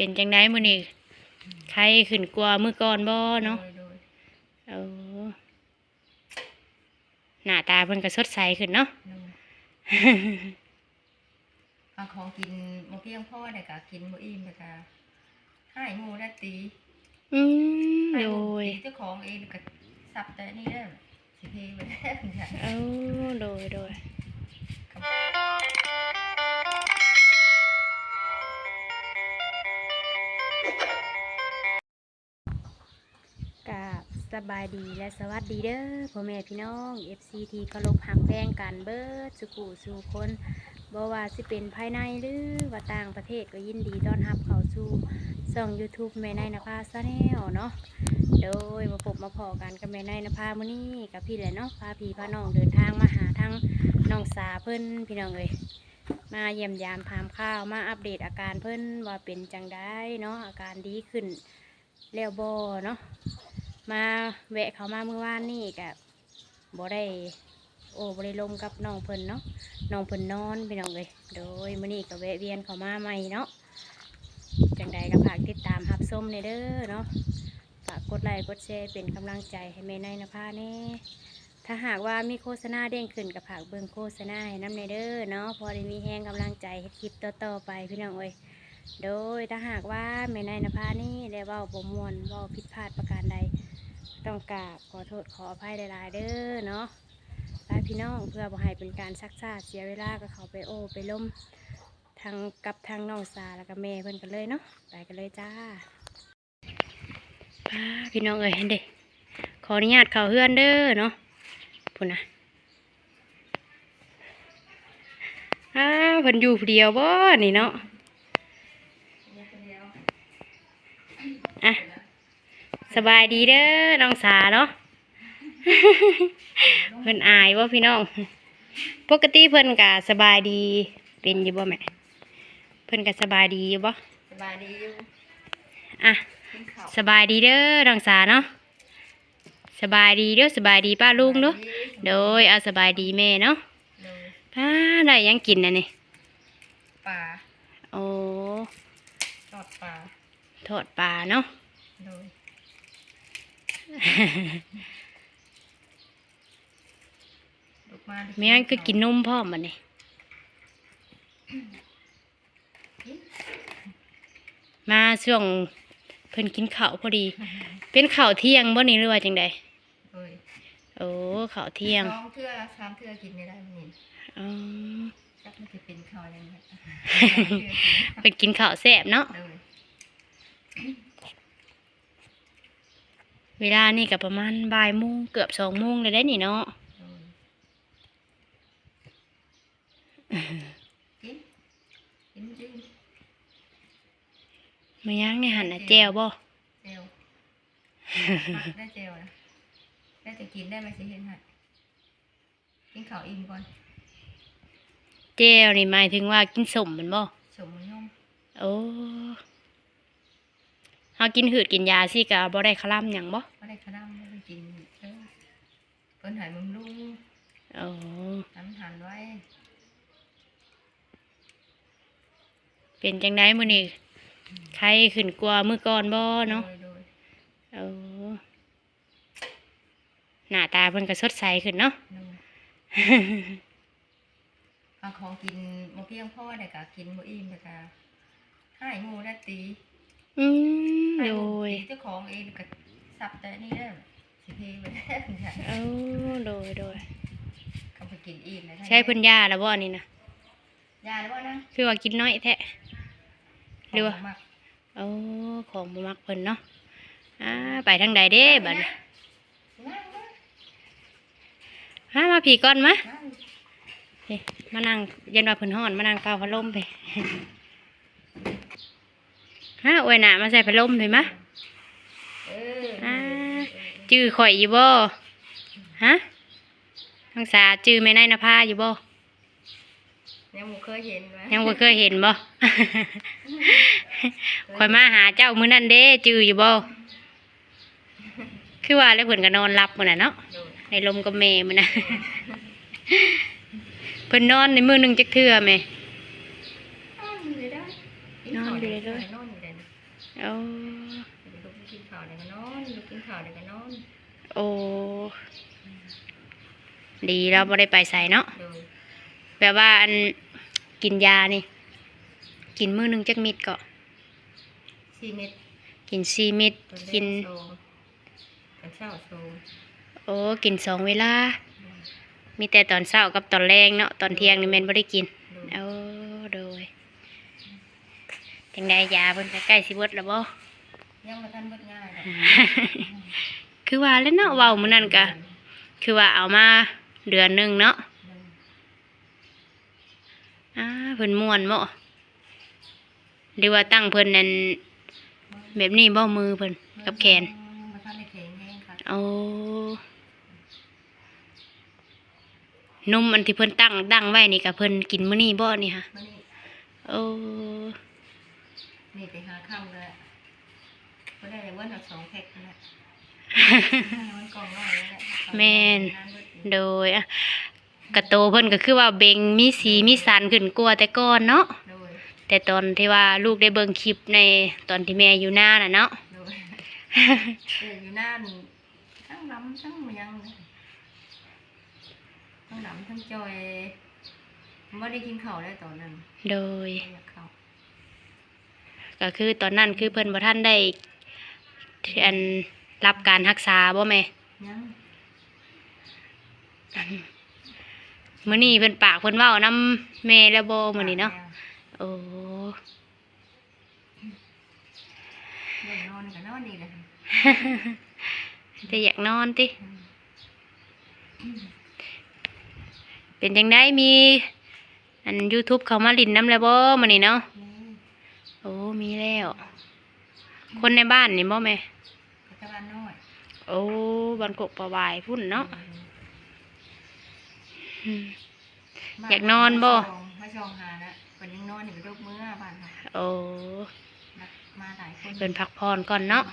เป็นจังไดมื้อนี้ใครขึ้นกว่ามื้อก่อนบ่เนาะโดยโดยเออหน้าตาเพิ่นก็สดใสขึ้นเนาะโดยเอาของกินบ่เพียงพอได้ก็กินบ่อิ่มแล้วก็ให้หมู่ได้ตีอืมให้โดหมู่ยตีเจ้าของเองก็สับแต่นี่ได้อสิเพไปแล้วจ้ะเออโดยโดย สบายดีและสวัสดีเด้อพ่อแม่พี่น้อง FC ที่เคารพหักแพงกันเบิดสุกุสู่คนบ่ว่าสิเป็นภายในหรือว่าต่างประเทศก็ยินดีต้อนรับเข้าสู่ช่อง YouTube แม่นายนภาซาแนลเนาะโดยมาพบมาพอกันกับแม่นายนภามื้อนี้กับพี่แหละเนาะพาพี่พาน้องเดินทางมาหาทางน้องสาเพิ่นพี่น้องเอ้ยมาเยี่ยมยามพามข้าวมาอัปเดตอาการเพิ่นว่าเป็นจังได้เนาะอาการดีขึ้นแล้วบ่เนาะ มาแวะเขามาเมื่อวานนี่กับบ่ได้โอ้บ่ได้ลมกับน้องเพิ่นเนาะน้องเพิ่นนอนพี่น้องเอ้ยโดยมื้อนี้ก็แวะเวียนเขามาใหม่เนาะจังใดก็ฝากติดตามรับชมในเด้อเนาะฝากกดไลค์กดแชร์เป็นกำลังใจให้แม่นายนภาแน่ถ้าหากว่ามีโฆษณาเด้งขึ้นกับผากเบิ่งโฆษณาให้น้ำในเด้อเนาะพอได้มีแห้งกำลังใจให้คลิปต่อๆไปพี่น้องเอ้ยโดยถ้าหากว่าแม่นายนภานี่ได้ว้าบ่มวนว้าผิดพลาดประการใด ต้องกราบขอโทษขออภัยหลายๆเด้อเนาะไปพี่น้องเพื่อบ่ให้เป็นการซักซาเสียเวลาก็เขาไปโอ้ไปล้มทางกับทางน้องสาแล้วก็แม่เพิ่นกันเลยเนาะไปกันเลยจ้าป้าพี่น้องเอ้ยเห็นเด็ขออนุญาตเขาเฮือนเด้อเนาะพุ่นนะอ้าเพิ่นอยู่เดียวบ่นี่เนาะอะ สบายดีเด้อน้องสาเนาะเพิ่นอายบ่พี่น้อง ปกติเพิ่นก็สบายดีเป็นอยู่บ่แม่เพิ่นก็สบายดีอยู่บ่สบายดีอยู่อะกินข้าวสบายดีเด้อน้องสาเนาะสบายดีเด้อสบายดีป้าลุงเด้อโดยเอาสบายดีแม่เนาะโดยป้าได้หยังกินน่ะนี่ปลาโอ้ทอดปลาทอดปลาเนาะโดย ลูกมาดิแม่งก็กินนมพร้อมบัดนี้มาช่วงเพิ่นกินข้าวพอดี เป็นข้าวเที่ยงบ่นี่หรือว่าจังใดโอ้ยโอ้ข้าวเที่ยงสองเทื่อสามเทื่อกินไม่ได้มันนี่อ๋อจักมันจะเป็นข้าวยังไงเพิ่นกินข้าวแซ่บเนาะโดย เวลานี่ก็ประมาณบ่ายโมงเกือบสองโมงเลยได้นี่เนาะโดยกินกินจริงมายังในหันน่ะแจวบ่เจลมักได้เจลนะได้จะกินได้ไหมสิเห็นฮะกินข้าวอิ่มก่อนแจวนี่หมายถึงว่ากินสมแมันบ่สมมันย่อมโอ้ เฮากินหืดกินยาสิก็บ่ได้คลำหยังบ่ไม่ได้ขนมไม่ได้กินเออเพิ่นใหายมึงลุงโอ้หันหันไว้ เป็นจังไดมื้อนี้ใครขึ้นกว่ามื้อก่อนบ่เนาะโดยโดยโอ้หน้าตาเพิ่นก็สดใสขึ้นเนาะโดยเอาของกินบ่เพียงพอได้ก็กินบ่อิ่มได้ก็ให้หมู่ได้ตี อืมให้โดหมู่ยตีเจ้าของเองก็สับแต่นี่ได้อสิเพไปแล้วจ้ะโอ้โดยโดยเขาไปกินอิ่มเลยใช้เพิ่นยาแล้วบ่นี่นะยาแล้วบ่นะคือว่ากินน้อยแท้หรือว่าของมักโอ้ของบ่มักเพิ่นเนาะอ่าไปทางใดเด้บัดนี้นั่งนะฮามาพี่ก่อนมานั่งนี่มานั่งเย็นว่าเพิ่นฮ้อนมานั่งเป่าพัดลมไป ฮะอวยหน้ามาใส่พัดลมเลยมะเอออ่าจื้อข่อยอยู่บ่ฮะทั้งสาจื้อแม่นายนภาอยู่บ่ยังบ่เคยเห็นไหมยังบ่เคยเห็นบ่ข่อยมาหาเจ้ามื้อนั้นเด้ จื้ออยู่บ่คือว่าแล้วเพิ่นก็นอนหลับมื้อน่ะเนาะโดยในลมกับแม่มื้อน่ะเพิ่นนอนในมื้อหนึงจักเทื่อแม่อ้าวเลยได้กินข้าวเดี๋ยวก็นอนอยู่เดี๋ยวนี้ โอ้เดี๋ยวลูกกินข้าวเดี๋ยวก็นอนลูกกินข้าวเดี๋ยวก็นอนโอ้ดีเราไม่ได้ไปใส่เนาะโดยแบบว่าอันกินยานี่ กินมื้อหนึงจักเม็ดก็ สี่เม็ดกินสี่เม็ดตอนแรกิน โซมตอนเช้าโซมโอ้กินสองเวลา มีแต่ตอนเช้ากับตอนแรงเนาะตอนเที่ยงนี่แม่นบ่ได้กินโดยโอ้โดย จังไดยาเพิ่นก็ใกล้สิเบิดแล้วบ่ยังมาทันเบิดง่ายหรอกคือว่าแล้วเนาะเว้ามื้อนั้นก็คือว่าเอามาเดือนหนึงเนาะอ่าเพิ่นม่วนบ่หรือว่าตั้งเพิ่นนั่นแบบนี้บ่มือเพิ่นกับแขนมาทันได้แข็งแรงค่ะโอ้นมอันที่เพิ่นตั้งตั้งไว้นี่ก็เพิ่นกินมื้อนี้บ่นี่ค่ะมานี่โอ้ นี่ไปหาค่ำเลยก็ได้เลยว่าเอาสองแพ็คนั่นแหละมันกล่องน้อยนั่นแหละแม่นโดยอะกระโตเพิ่นก็คือว่าเบ่งมีสีมีสันขึ้นกว่าแต่ก่อนเนาะโดยแต่ตอนที่ว่าลูกได้เบิ่งคลิปในตอนที่แม่อยู่หน้าน่ะเนาะ โดยเอออยู่หน้านี่ทั้งน้ำทั้งมันยังเลยทั้งน้ำทั้งจอยไม่ได้กินข้าวได้ตอนนั้นโดย ไม่อยากข้าว ก็คือตอนนั้นคือเพิ่นบ่ทันได้อันรับการรักษาบ่แม่ยังมื้อนี้เพิ่นปากเพิ่นเว้านํแม่แล้วบ่มื้อนี้เนาะโอ้เรื่องนอนกับนอนนี่แหละแต่อยากนอนติเป็นจังไดมี อัน YouTube เข้ามาลินน้ำแล้วบ่มื้อนี้เนาะ โอ้มีแล้ว คนในบ้านนี่บ่แม่ปัจจุบันน้อยโอ้บันกกประวายพุ่นเนาะอืม อยากนอนบ่ มาชองหานะวันยังนอนอยู่กับลูกเมื่อบ้านค่ะโอ้มาหลายคนเป็นพักพรก่อนเนาะ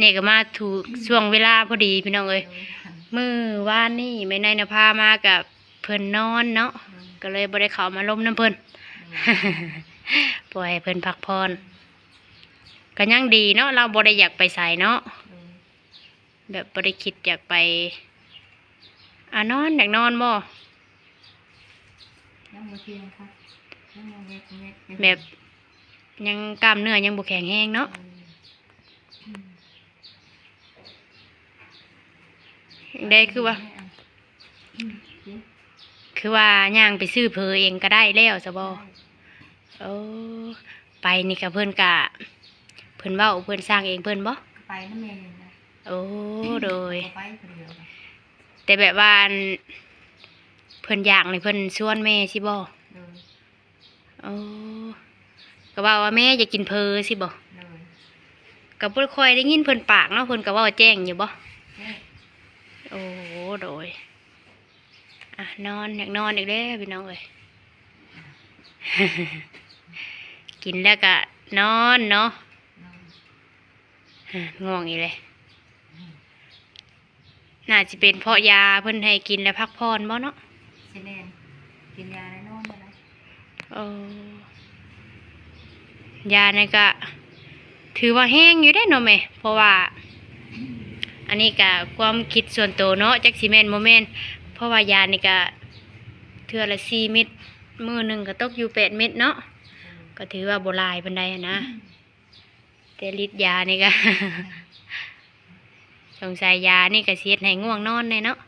นี่ก็มาถูกช่วงเวลาพอดีพี่น้องเอ้ยมื้อวานนี่แม่นายนภามากับเพิ่นนอนเนาะก็เลยบ่ได้เข้ามาล้มน้ำเพิ่น ปล่อยให้เพิ่นพักพรก็ยังดีเนาะเราบ่ได้อยากไปไสเนาะแบบบ่ได้คิดอยากไปอ่านอนอยากนอนบ่ยังมาเพียงค่ะยังมาเล็กเล็กแบบยังกล้ามเนื้อยังบ่แข็งแรงเนาะได้คือว่า คือว่าย่างไปซื้อเพอเองก็ได้แล้วซะบ่ โอ้ไปนี่ก็เพิ่นกะเพิ่นเว้าเพิ่นสร้างเองเพิ่นบ่ไปนั่นเองนะโอ้โดยไปคนเดียวค่ะแต่แบบว่าอันเพิ่นอยากนี่เพิ่นชวนแม่สิบ่โดยโอ้ก็ว่าว่าแม่อยากกินเพอสิบ่โดยก็บ่ค่อยได้ยินเพิ่นปากเนาะเพิ่นก็เว้าแจ้งอยู่บ่เนี่ยโอ้โดยอะนอนอยากนอนอีกเด้อพี่น้องเอ้ย กินแล้วก็นอนเนาะนอนอะง่วงอีกเลยน่าจะเป็นเพราะยาเพิ่นให้กินแล้วพักผ่อนบ่เนาะเซเลนกินยาแล้วนอนอะไรโอ้ยานี่ก็ถือว่าแห้งอยู่ได้เนาะแม่เพราะว่า อันนี้ก็ความคิดส่วนตัวเนาะจักสิแม่นบ่แม่นเพราะว่ายานี่ก็เทื่อละ4เม็ดมื้อหนึงก็ตกอยู่8เม็ดเนาะ ก็ถือว่าบ่หลายปานใดอะนะแต่ฤทธิ์ยานี่ก็สงสัยยานี่ก็สิเฮ็ดให้ง่วงนอนแน่เนาะ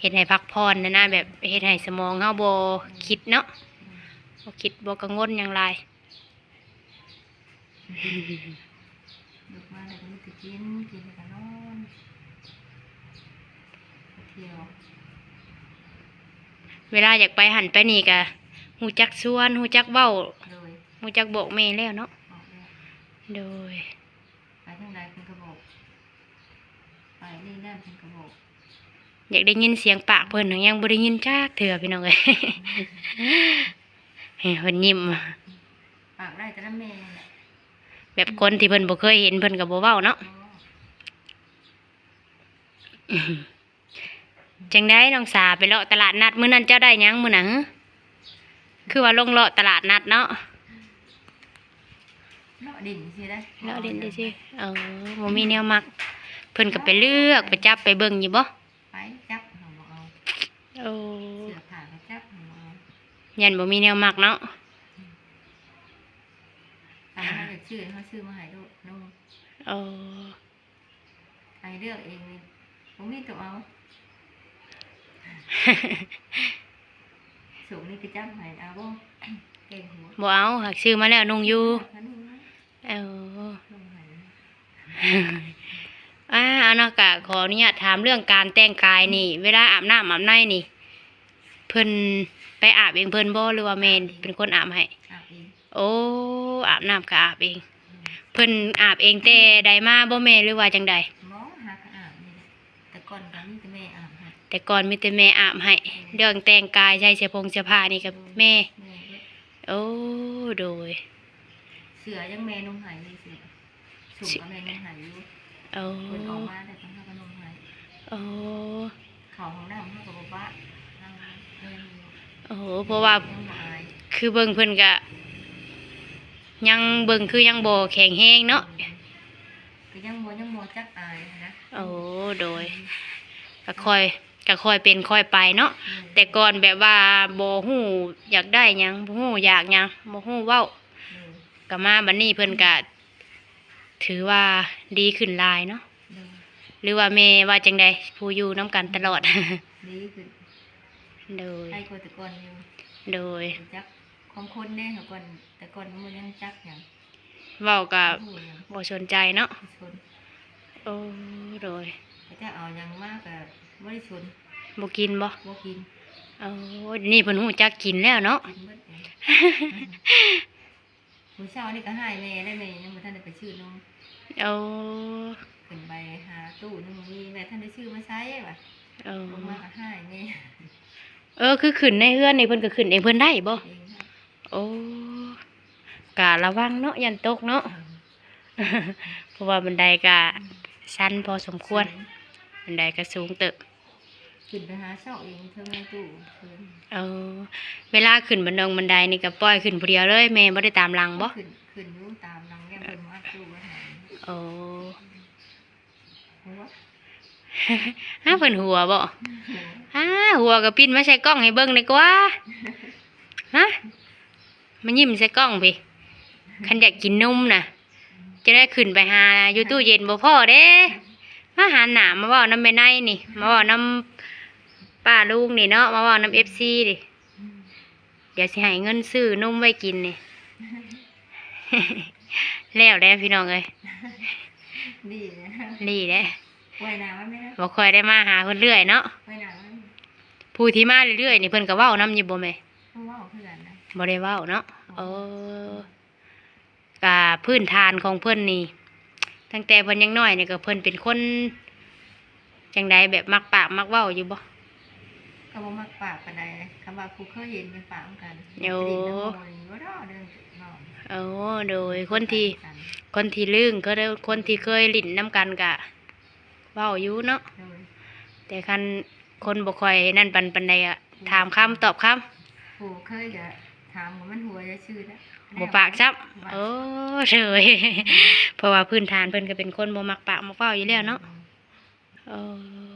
เฮ็ดให้พักผ่อนนะนะแบบเฮ็ดให้สมองเฮาบ่คิดเนาะบ่คิดบ่กังวลอย่างไรลุกมาแล้วก็ลุกไปกินกินแล้วก็นอนไปเที่ยว เวลาอยากไปหันไปนี่ก็หูจักส่วนหูจักเว้า โดยหูจักบอกแม่แล้วเนาะออกแล้วโดยไปทางใดคุณกระบอกไปนี่นั่นคุณกระบอกอยากได้ยินเสียงปากเพิ่นหั้นยังบ่ได้ยินจักเถื่อพี่น้องเอ้ยเฮ้ยเพิ่นยิ้มปากได้แต่ละแม่แหละแบบคนที่เพิ่นบ่เคยเห็นเพิ่นก็บ่เว้าเนาะอ๋อจังได้น้องสาไปเลาะตลาดนัดมื้อนั้นเจ้าได้หยังมื้อน่ะฮะคือว่าลงเลาะตลาดนัดเนาะ เลาะดินสิได้แล้วเล่นได้สิเออบ่มีแนวมัก เพิ่นก็ไปเลือกไปจับไปเบิ่งอยู่บ่ไปจับเขาบ่เอาโอ้เสือผ่าก็จับเขาบ่เอายันบ่มีแนวมักเนาะทำให้เด็กชื่อเขาชื่อมาให้ลูกนุ่งโอ้ใครเลือกเองนี่ผมมีตัวเอาสูงนี่คือจับให้เอาบ่เก่งหัวบ่เอาหักซื้อมาแล้วนุ่งอยู่เขานุ่งนะ เออนุ่งให้อ่าเอาเนาะกะขออนุญาตถามเรื่องการแต่งกายนี่ เวลาอาบน้ำอาบในนี่ เพิ่นไปอาบเองเพิ่นบ่หรือว่าแม่นเป็นคนอาบให้อาบเองโอ้อาบน้ำก็อาบเอง เพิ่นอาบเองแต่ใดมาบ่แม่หรือว่าจังใดหมอหาก็อาบนี่แหละแต่ก่อนก็มีแต่แม่อาบให้แต่ก่อนมีแต่แม่อาบให้เรื่องแต่งกายใช้เสื้อผงเสื้อผ้านี่กับแม่แม่เฮ็ดโอ้โดยเสือยังแม่นุ่งให้อยู่เสือสูงก็แม่นุ่งให้อยู่โอ้เพิ่นออกมาแต่ก็เฮาก็นุ่งให้โอ้เข้าห้องน้ำเฮาก็บ่ปะนั่งเล่นอยู่โอ้เพราะว่ายังบ่อายคือเบิ่งเพิ่นก็ยังเบิ่งคือยังบ่แข็งแรงเนาะก็ยังบ่ยังบ่จักอายนะโอ้โดยก็ค่อยก็ค่อยเป็นค่อยไปเนาะแต่ก่อนแบบว่าบ่ฮู้อยากได้หยังบ่ฮู้อยากหยังบ่ฮู้เว้าเออ ก็มาบัดนี้เพิ่นก็ถือว่าดีขึ้นหลายเนาะเออหรือว่าแม่ว่าจังใดผู้อยู่นํกันตลอด ดีขึ้นโดย ให้คนแต่ก่อนอยู่โดยจักความคนแน่แต่ก่อนแต่ก่อนมันยังจักหยังเว้าก็ฮู้หยังบ่สนใจเนาะบ่ชนโอ้โดยก็จะเอาหยังมากก็บ่ได้ชนบ่กินบ่บ่กินโอ้นี่เพิ่นฮู้จักกินแล้วเนาะ กินเบิดเอง มื้อเช้านี่ก็ให้แม่ได้แม่ยังบ่ทันได้ไปชื่อนมโอ้ขึ้นไปหาตู้นึงมีแม่ท่านได้ชื่อมาใช้ว่ะโอ้ลงมาก็ให้แม่เออคือขึ้นในเฮือนนี่เพิ่นก็ขึ้นเองเพิ่นได้บ่เองนะโอ้กะระวังเนาะยันตกเนาะเพราะว่าบันไดก็ชันพอสมควรบันไดก็สูงเติบ ขึ้นไปหาเช่าเองเท่าแม่ตู้เพิ่นเออเวลาขึ้นบันดงบันไดนี่ก็ปล่อยขึ้นผู้เดียวเลยแม่บ่ได้ตามหลังบ่ขึ้นขึ้นอยู่ตามหลังแก้มเพิ่นมาตู้ว่าหาโอ้หัวฮะเพิ่นหัวบ่ฮะหัวก็ปิ้นมาใส่กล้องให้เบิ่งดีกว่าฮะมายิ้มใส่กล้องพี่คันอยากกินนมน่ะ จะได้ขึ้นไปหาอยู่ตู้เย็นบ่พอเด้มาหาหนามาเว้าน้ำแม่ในนี่ มาเว้าน้ำ ป้าลุงนี่เนาะมาเว้าน้ำ FC ดิเดี๋ยวสิให้เงินซื้อนมไว้กินนี่ แล้วแล้วพี่น้องเอ้ยดีนะนี่แหละไว้หนาไว้ไหมนะบ่ค่อยได้มาหาเพิ่นเรื่อยเนาะไว้หนาไว้ผู้ที่มาเรื่อยๆนี่เพิ่นก็เว้านํอยู่บ่แม่เพราะว่าเพื่อนนะบ่ได้เว้าเนาะเออก็พื้นฐานของเพิ่นนี่ ตั้งแต่เพิ่นยังน้อยนี่ก็เพิ่นเป็นคนจังใดแบบมักปากมักเว้าอยู่บ่ เขาบอกมักปากปานใดคำว่าผู้เคยเห็นเป็นปากเหมือนกันโอ้ กระดิ่งน้ำมนต์ว่าดอเดินนอนโอ้โดยคนที่ คนที่ลึงก็ได้คนที่เคยลิ้นน้ำกันกะเว้าอยู่เนาะโดยแต่คันคนบ่ค่อยนั่นปันปันใดอะถามคำตอบคผู้เคยจะถามว่ามันหัวจะชื่อนะำบ่ปากซับโอ้เฉย เพราะว่าพื้นฐานเพิ่นก็เป็นคนบ่มักปากมักเว้าอยู่แล้วเนาะเออ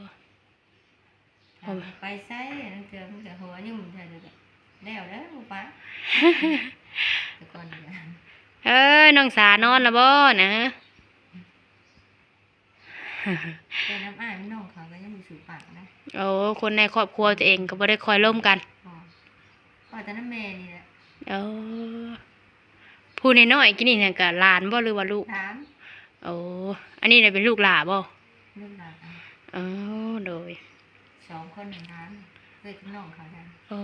ถาม ไปไสนังเจอมันจะหัวยังมันจะแบบแล้วเด้อบ่ปะแต่ก่อนเนี่ยเอ้ยน้องสานอนและบ่นะแต่น้ำอ้ายมันน้องเขาก็ยังมีสูปากนะโอ้คนในครอบครัวตัวเองก็บ่ได้คอยร่วมกันอ๋อพ่อแต่น้ำแม่นี่แหละเออผู้น้อยๆกินนี่เนี่ยก็หลานบ่หรือว่าลูกถามโอ้อันนี้เนี่ยเป็นลูกหลาบ่เรื่องราวอ๋อโดย สองคนหนึ่งถามเคยกับน้องเขาได้โอ้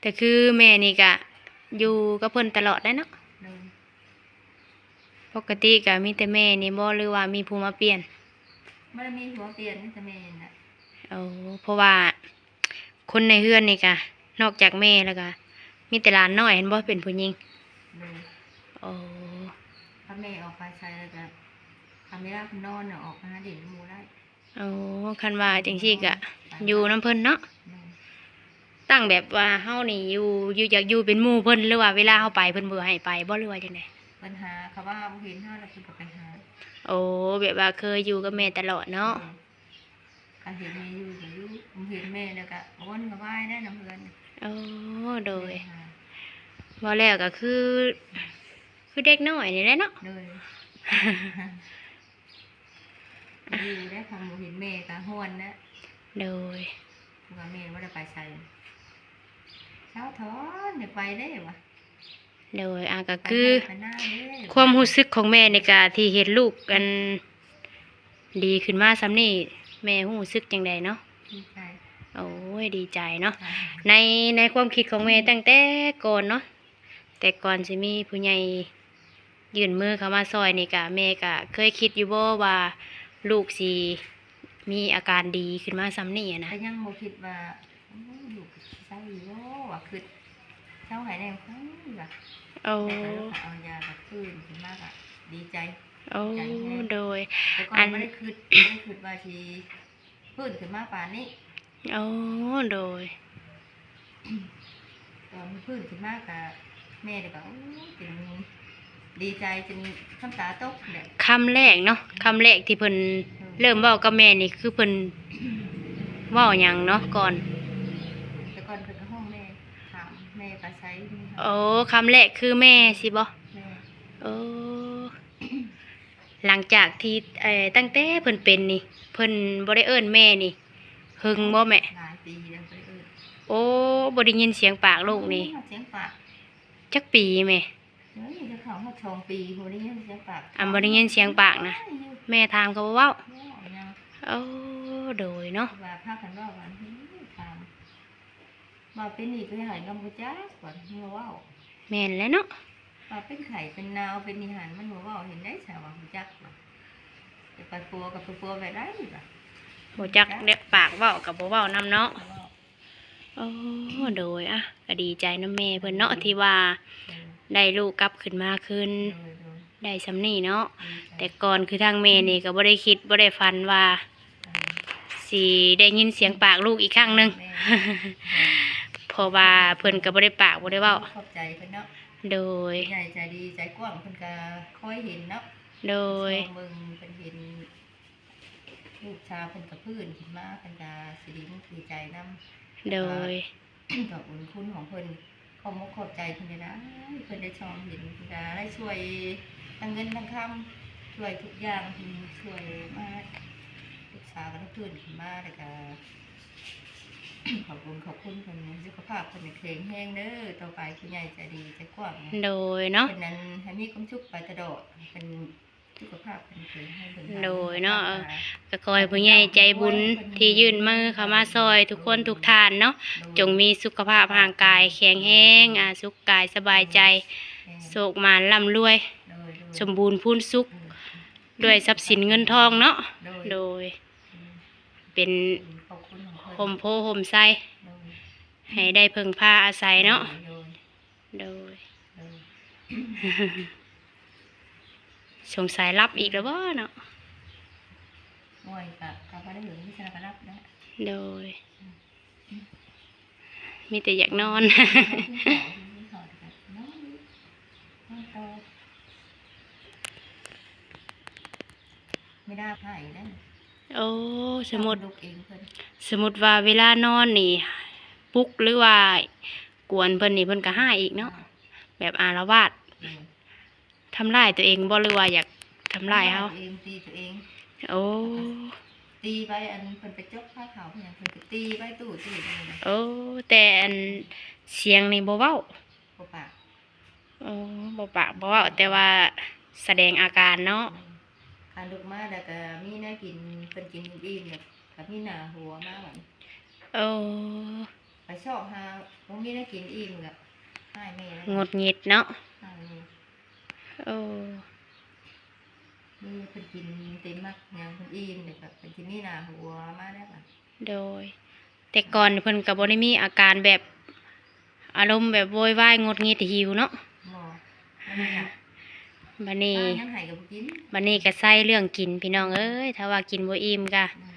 แต่คือแม่นี่ก็อยู่กับเพิ่นตลอดได้เนาะเลยปกติก็มีแต่แม่นี่บ่หรือว่ามีผู้มาเปลี่ยน ไม่ได้มีหัวเปลี่ยนนี่แต่แม่น่ะโอ้เพราะว่าคนในเฮือนนี่ก็นอกจากแม่แล้วก็มีแต่หลานน้อยเห็นบ่เป็นผู้หญิงเลยโอ้ถ้าแม่ออกไปใช้แล้วก็ ทำไม่ได้คุณนอนน่ะออกมาหาเด็กหมูได้โอ้คันว่าจังซี่ก็อยู่นํเพิ่นเนาะเลยตั้งแบบว่าเฮานี่อยู่อยู่อยากอยู่เป็นหมู่เพิ่นหรือว่าเวลาเฮาไปเพิ่นบ่ให้ไปบ่หรือว่าจังไดปัญหาเขาว่าบ่เห็นเฮาแล้วเพิ่นก็ไปหาโอ้แบบว่าเคยอยู่กับแม่ตลอดเนาะการเห็นแม่อยู่ก็อยู่บ่เห็นแม่แล้วก็วนก็ว่ายได้น้ำเพื่อนโอ้โดยไปหาบ่แล้วก็คือ คือเด็กน้อยนี่แหละเนาะเลย อยู่ได้ความบ่เห็นแม่ก็ฮ้อนนะโดยเพราะว่าแม่บ่ได้ไปใส่เช้าถอนเดี๋ยวไปได้วะโดยอะก็ไปคือให้ไปหน้าเด้ความรู้สึกของแม่ในการที่เห็นลูกกันดีขึ้นมาซ้ำนี่แม่รู้สึกจังใดเนาะดีใจโอ้ยดีใจเนาะค่ะในในความคิดของแม่ตั้งแต่ก่อนเนาะแต่ก่อนสิมีผู้ใหญ่ยื่นมือเข้ามาซอยนี่กะแม่กะเคยคิดอยู่บ่ว่า ลูกสิมีอาการดีขึ้นมาซ้ำนี่อะนะก็ยังบ่คิดว่าโอ้ยลูกใส่อยู่บ่ว่าคือเช้าหายแน่ครั้งว่ะโอ้แต่ก็ลูกก็เอายาแบบฟื้นขึ้นมากอะดีใจโอ้โดยแต่ก่ออันนไม่ได้คิดไม่ได้คิดว่าทีฟื้นขึ้นมาป่านนี้โอ้โดยตอนฟื้นขึ้นมากอะแม่เลยบอกโอ้ยเป็น ดีใจจนน้ำตาตกเนี่ยคำแรกเนาะคำแรกที่เพิ่นเริ่มเว้ากับแม่นี่คือเพิ่นเว้าหยังเนาะก่อน แต่ก่อนเป็นห้องแม่ถามแม่ก็ใช้นี่ค่ะโอ้คำแรกคือแม่สิบ่แม่โอ้หลังจากที่เอ่อตั้งแต่เพิ่นเป็นนี่ เพิ่นบ่ได้เอิ้นแม่นี่หึงบ่แม่ หลายปีแล้วไปเอิ้นโอ้บ่ได้ยินเสียงปากลูกนี่เสียงปากจักปีแม่เฮ้ยจะ เข้ามาชองปีโหได้ยินเสียงปากอะบ่ได้ยินเสียงปากนะแม่ถามก็บ่เว้ายังโอ้โดยเนาะว่าพากันว่าวันนี้ถามว่าเป็นนี่เป็นหายกำกจักก่อนเมื่อว่าแม่นแล้วเนาะว่าเป็นไข่เป็นนาวเป็นนิหารมันหัวว่าเห็นได้สาวกจักว่ะจะไปปัวกับไปปัวไปได้ป่ะบ่จักเด็กปากเว้าก็บ่เว้านํเนาะโอ้โดยอะก็ดีใจนํแม่เพิ่นเนาะที่ว่า ได้ลูกกลับขึ้นมาคืนได้ซำนี้เนาะแต่ก่อนคือทางแม่นี่ก็บ่ได้คิดบ่ได้ฝันว่าสิได้ยินเสียงปากลูกอีกครั้งหนึงเพราะว่าเพิ่นก็บ่ได้ปากบ่ได้เว้าขอบใจเพิ่นเนาะโดยใหญ่ใจดีใจกว้างเพิ่นก็คอยเห็นเนาะโดยชมเบิ่งเพิ่นเห็นลูกชาวเพิ่นกับพื้นขึ้นมาเพิ่นก็สิดีมุกดีใจนำโดยกับบุญคุณของเพิ่น ขอบมกขอบใจเพิ่นเลยนะเพิ่นได้ชมเห็นเพิ่นก็ได้ช่วยทั้งเงินทั้งคำช่วยทุกอย่างเพิ่นช่วยมาลูกสาวก็ได้พื้นขึ้นมาแล้วก็ขอบคุณขอบคุณเพิ่นสุขภาพเพิ่นให้แข็งแรงเด้อต่อไปผู้ใหญ่ใจดีใจกว้างโดยเนาะเพิ่นนั้นให้มีความสุขไปตลอดเป็น สุขภาพเป็นแข็งให้เพิ่นโดยเนาะก็ขอให้ผู้ใหญ่ใจบุญที่ยื่นมือเข้ามาซอยทุกคนทุกท่านเนาะจงมีสุขภาพร่างกายแข็งแรงอ่าสุขกายสบายใจโศกมานร่ำรวยสมบูรณ์พูนสุขด้วยทรัพย์สินเงินทองเนาะโดย เป็นขอบคุณของห่มเพิ่นโพห่มไส้ให้ได้เพิ่งพาอาศัยเนาะโดย สงสัยรับอีกแล้วบ่เนาะงวยกะกะบ่ได้เหลืองที่ชนะกะรับนะโดย มีแต่อยากนอน ไม่ได้ไผ่ได้โอ้สมมุติ ลูกเองเพิ่นสมมุติว่าเวลานอนนี่ปลุกหรือว่ากวนเพิ่นนี่เพิ่นก็ห้าอีกเนาะแบบอารวาส ทำร้ายตัวเองบ่หรือว่าอยากทำร้ายเฮาตัวเองตีตัวเอง โอ้ ตีไปอันเพิ่นไปจกผ้าขาวเพิ่นหยังเพิ่นไปตีไปตู้ตู้นี่นะโอ้ แต่อันเสียงนี่บ่เว้าบ่ปากโอ้บ่ปากบ่เว้าแต่ว่าแสดงอาการเนาะการลุกมาแล้วก็มีแน่กินเพิ่นกินอิ่มๆแล้วก็มีหน้าหัวมาหวันโอ้ไปชอบหาบ่มีแน่กินอิ่มก็ให้แม่นะหงุดหงิดเนาะให้แม่ โอ้มีเพิ่นกินเต็มมักหยังเพิ่นอิ่มแล้วก็เพิ่นสิมีหน้าหัวมาได้ป่ะโดย แต่ก่อนเพิ่นก็บ่ได้มีอาการแบบอารมณ์แบบโวยวายหงุดหงิดหิวเนาะหมอนั่นน่ะบัดนี้ป้ายังให้กับบ่กินบัดนี้ก็ใส่เรื่องกินพี่น้องเอ้ยถ้าว่ากินบ่อิ่มก็อืม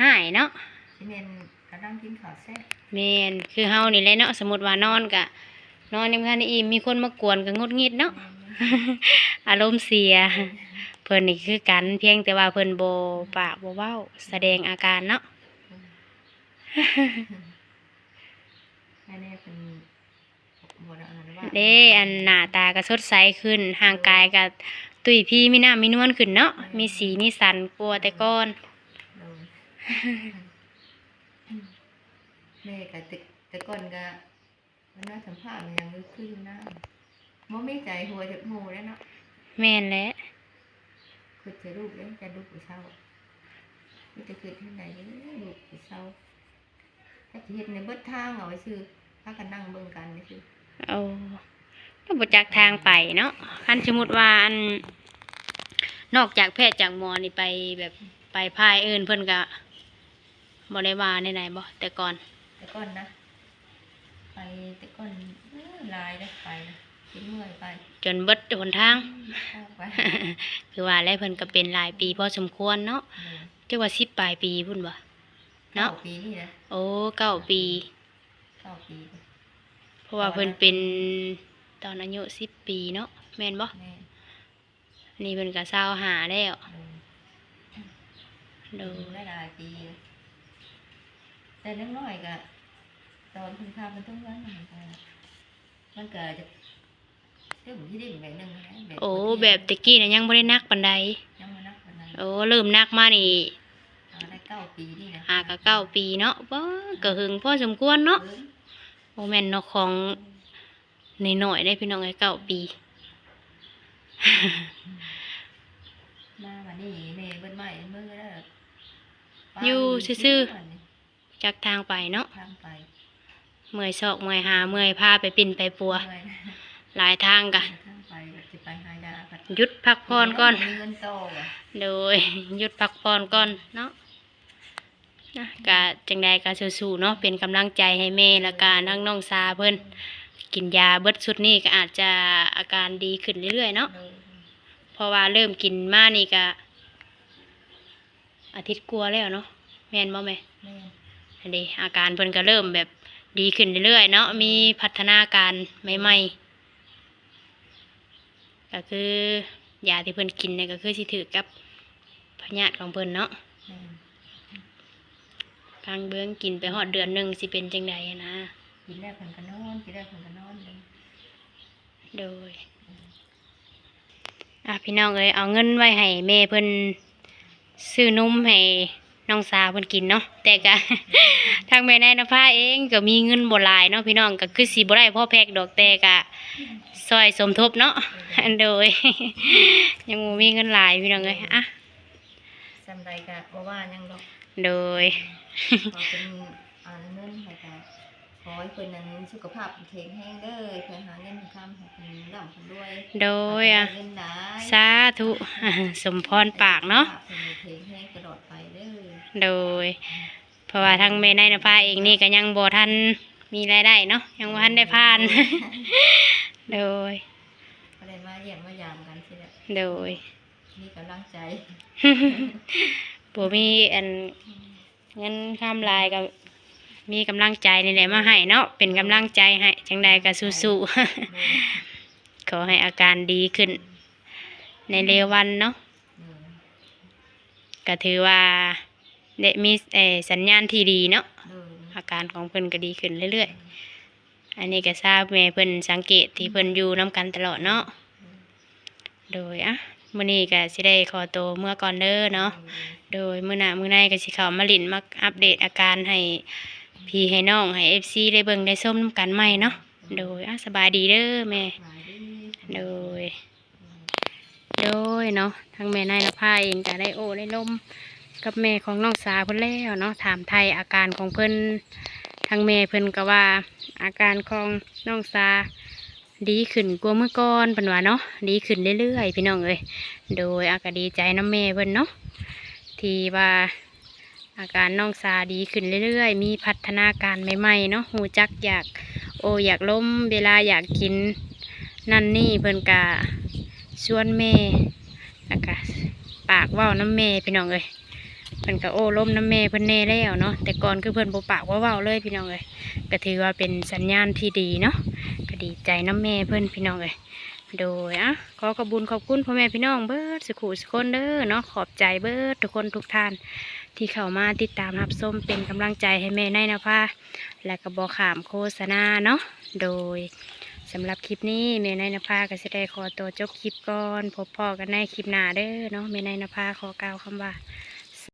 หายเนาะสิแม่นกำลังกินข้าวแซ่บแม่นคือเฮานี่แหละเนาะสมมุติว่านอนก็นอนยังบ่ทันได้อิ่มมีคนมากวนก็งุดงิดเนาะ อารมณ์เสีย เพิ่นนี่คือกัน เพียงแต่ว่าเพิ่นบ่ปากบ่เว้า แสดงอาการเนาะแม่แน่เป็นบ่ได้อ่านว่าเด้อันหน้าตาก็สดใสขึ้นห่างกายก็ตุ้ยพี่มีหน้ามีนวลขึ้นเนาะมีสีมีสันกลัวแต่ก่อนโดยแม่ก็แต่แต่ก่อนก็มันน่าสัมภาษณ์มันยังลึกขึ้นอยู่นะ บ่มีใจหัวจากหมู่แล้วเนาะแม่นแหละคือจะลูกแล้วจะลูกไปเศร้านี่จะคือที่ไหนเด้อลูกไปเศร้าถ้าจะเห็นในเบิดทางเอาไว้ซื้อถ้ากันนั่งเบิ่งกันนี่คือเอาก็บ่จักทางไปเนาะคันสมมุติว่าอัน นอกจากแพทย์จากหมอนี่ไปแบบไปพายอื่นเพิ่นก็บ่ได้ว่าไหนๆบ่แต่ก่อน แต่ก่อนนะ ไปแต่ก่อนเอ้อหลายได้อไปนะกิน เมื่อยไปจนเบิดหนทางเอาไปคือว่าแล้วเพิ่นก็เป็นหลายปีพอสมควรเนาะจักว่า10ปลายปีพุ่นบ่เนาะเนาะปีนี่นะโอ้เก้าปี เก้าปีเพราะว่าเพิ่นเป็นตอนอายุ10ปีเนาะแม่นบ่แม่นี่เพิ่นก็เศร้าหาแล้วดูโดดูได้หลายปีเลยแต่เล็กน้อยก็ตอนคุณค่ามันต้องย้อนมันก็มันเกิดจะ เรื่องที่ดิ่งแบบหนึงนะแบบโอ้แบบตะกี้น่ะยังบ่ได้นักปานใดยังมานับกันนะโอ้เริ่มนักมานี่หาได้เก้าปีนี่นะหาก็เก้าปีเนาะบ่ก็หึงพอสมควรเนาะเออบ่แม่นเนาะของน้อยๆได้พี่น้องไอ้เก้าปีมาวันนี้แม่เบิ้นใหม่เมื่อแล้วอยู่ซื่อๆจักทางไปเนาะทางไปเมื่อยซอกเมื่อยหาเมื่อยพาไปปิ่นไปปัวเมื่อยนะ หลายทางกะทางไปแบบจะไปหายาผัดหยุดพักผ่อนก่อน มีเงินโตอะโดยหยุดพักผ่อนก่อนเนาะนะกะจังใดกะสู้ๆเนาะเป็นกำลังใจให้แม่และกาน้องน้องๆซาเพิ่นกินยาเบิดสุดนี่ก็อาจจะอาการดีขึ้นเรื่อยๆเนาะเลยเพราะว่าเริ่มกินมานี่ก็อาทิตย์กลัวาแล้วเนาะแม่นบ่แม่แม่อันนี้อาการเพิ่นก็เริ่มแบบดีขึ้นเรื่อยๆเนาะมีพัฒนาการใหม่ๆ ก็คือยาที่เพิ่นกินเนี่ยก็คือสิถือกับพยาธิของเพิ่นเนาะแม่กลางเบื้องกินไปหอดเดือนหนึ่งสิเป็นจังใดอะนะกินแล้วเพิ่นก็นอนกินแล้วเพิ่นก็นอนเลยโดยอะพี่น้องเอ้ยเอาเงินไว้ให้แม่เพิ่นซื้อนมให้ น้องสาวเพิ่นกินเนาะแต่ก็ทางแม่นายนภาเองก็มีเงินบ่หลายเนาะพี่น้องก็คือสิบ่ได้พ่อแพกดอกแต่ก็ซอยสมทบเนาะโดย ยังบ่มีเงินหลายพี่น้องเอ้ยอะจำได้ก็บ่ว่าหยังดอกโดยขอเป็นอ่านเงินให้ก็ ขอให้เพิ่นนั้นสุขภาพแข็งแรงเด้อเพื่อหาเงินทำให้เพิ่นร่ำเพิ่นรวยโดยอะเงินหลายสาธุสมพรปากเนาะเพิ่นให้แข็งแรงตลอดไปเด้อโดย เพราะว่าทางแม่นายนภาเองนี่ก็ยังบ่ทันมีรายได้เนาะยังบ่ทันได้ผ่าน โดยก็ได้มาเยี่ยมมายามกันสิแหละโดยมีกำลังใจบ่มีอันเงินคำลายก็ มีกำลังใจนี่แหละมาให้เนาะเป็นกำลังใจให้จังใดก็สู้ๆขอให้อาการดีขึ้น ในเร็ววันเนาะก็ถือว่าได้มีเอสัญญาณที่ดีเนาะอาการของเพิ่นก็ดีขึ้นเรื่อยๆ อันนี้ก็ทราบแม่เพิ่นสังเกตที่เพิ่นอยู่นํกันตลอดเนาะโดยอะมื้อนี้ก็สิได้ขอตัวเมื่อก่อนเด้อเนาะ โดยมื้อหน้ามื้อในก็สิเขามาลินมาอัปเดตอาการให้ พี่ให้น้องให้ FC ได้เบิ่งได้ส้มนำกันใหม่เนาะโดยอะสบายดีเด้อแม่หมายดีโดย โดยเนาะทางแม่นายละพาเองก็ได้โอ้ได้ลมกับแม่ของน้องสาวเพิ่นแล้วเนาะถามไทยอาการของเพิ่นทางแม่เพิ่นก็ว่า อาการของน้องสาดีขึ้นกว่าเมื่อก่อนเพิ่นว่าเนาะดีขึ้นเรื่อยๆพี่น้องเอ้ยโดยอากาดีใจน้ำแม่เพิ่นเนาะที่ว่า อาการน้องสาดีขึ้นเรื่อยๆ มีพัฒนาการใหม่ๆเนาะหูจักอยากโออยากล้มเวลาอยากกิน นั่นนี่เพิ่นกะชวนแม่แล้วก็ปากว้าน้ำแม่พี่น้องเอ้ยเพิ่นก็โอ้ล้มน้ำแม่เพิ่นแน่แล้วเนาะแต่ก่อนคือเพิ่นบ่ปากว่าว้าเลยพี่น้องเอ้ยก็ถือว่าเป็นสัญญาณที่ดีเนาะก็ดีใจน้ำแม่เพิ่นพี่น้องเอ้ยโดยอะขอขอบคุญขอบคุณพ่อแม่พี่น้องเบิร์ดสุขุสุคนเด้อเนาะขอบใจเบิร์ดทุกคนทุกท่าน ที่เข้ามาติดตามรับส้มเป็นกำลังใจให้แม่ในนะพ่าและก็บอกขามโฆษณาเนาะโดยสำหรับคลิปนี้แม่ในนภาก็จะได้ขอตัวจบคลิปก่อน พบพ่อกันในคลิปหน้าเด้อเนาะแม่ในนภาขอกล่าวคำว่า